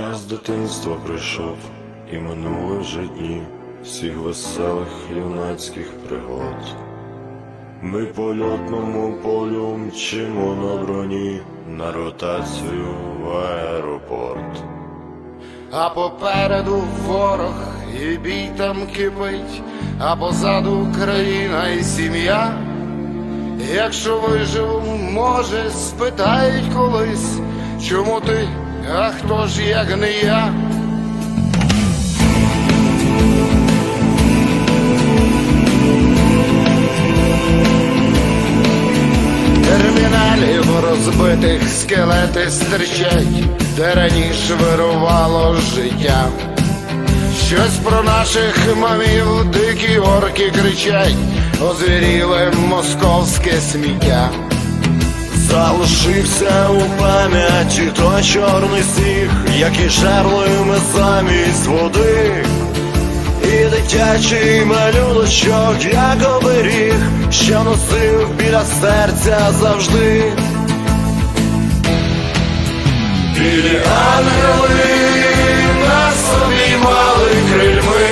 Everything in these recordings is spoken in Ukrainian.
Час дитинства прийшов, і минули вже дні всіх веселих юнацьких пригод. Ми по льотному полю мчимо на броні на ротацію в аеропорт. А попереду ворог і бій там кипить, а позаду країна і сім'я. Якщо виживу, може, спитають колись, чому ти, а хто ж як не я? Терміналів розбитих скелети стирчать, де раніше вирувало життя. Щось про наших мамів дикі орки кричать, озвіріле московське сміття. Залишився у пам'яті той чорний сніг, який жерли ми замість води. І дитячий малюночок, як оберіг, що носив біля серця завжди. Білі ангели нас обіймали крильми.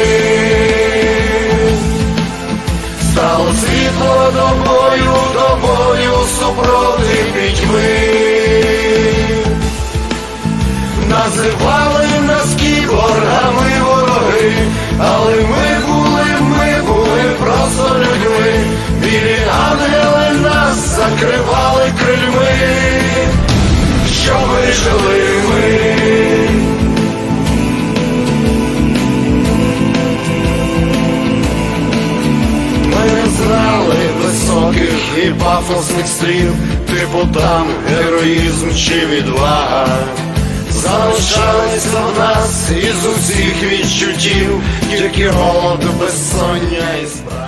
Стало світло до бою, до супроти We. І пафосних слів, типу там героїзм чи відвага. Залишалися в нас із усіх відчуттів, тільки голод, безсоння і спрага.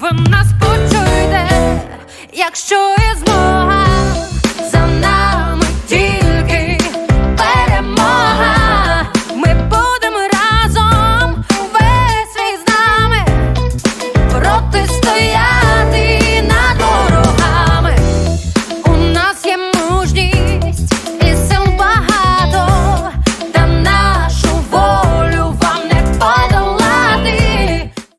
Ви нас почуєте, якщо є змога, за нами тільки перемога. Ми будемо разом весь свій з нами протистояти.